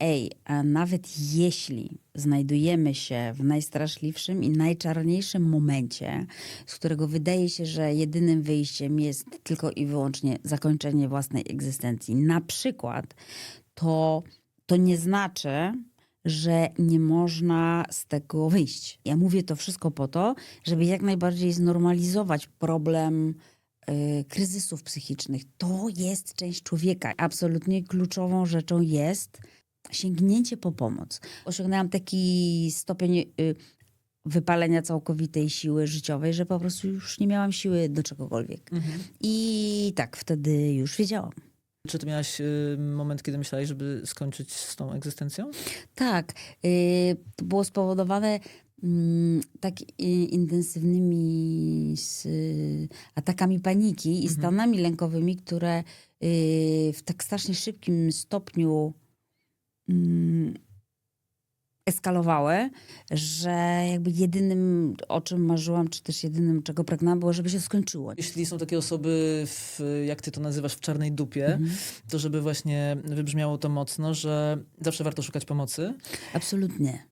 ej, a nawet jeśli znajdujemy się w najstraszliwszym i najczarniejszym momencie, z którego wydaje się, że jedynym wyjściem jest tylko i wyłącznie zakończenie własnej egzystencji, na przykład, to, to nie znaczy, że nie można z tego wyjść. Ja mówię to wszystko po to, żeby jak najbardziej znormalizować problem y, kryzysów psychicznych. To jest część człowieka. Absolutnie kluczową rzeczą jest sięgnięcie po pomoc. Osiągnęłam taki stopień y, wypalenia całkowitej siły życiowej, że po prostu już nie miałam siły do czegokolwiek. I tak wtedy już wiedziałam. Czy ty miałaś y, moment, kiedy myślałeś, żeby skończyć z tą egzystencją? Tak, y, to było spowodowane mm, tak intensywnymi atakami paniki i stanami lękowymi, które w tak strasznie szybkim stopniu eskalowały, że jakby jedynym, o czym marzyłam, czy też jedynym, czego pragnęłam, było, żeby się skończyło. Jeśli są takie osoby, w, jak ty to nazywasz, w czarnej dupie, to żeby właśnie wybrzmiało to mocno, że zawsze warto szukać pomocy. Absolutnie.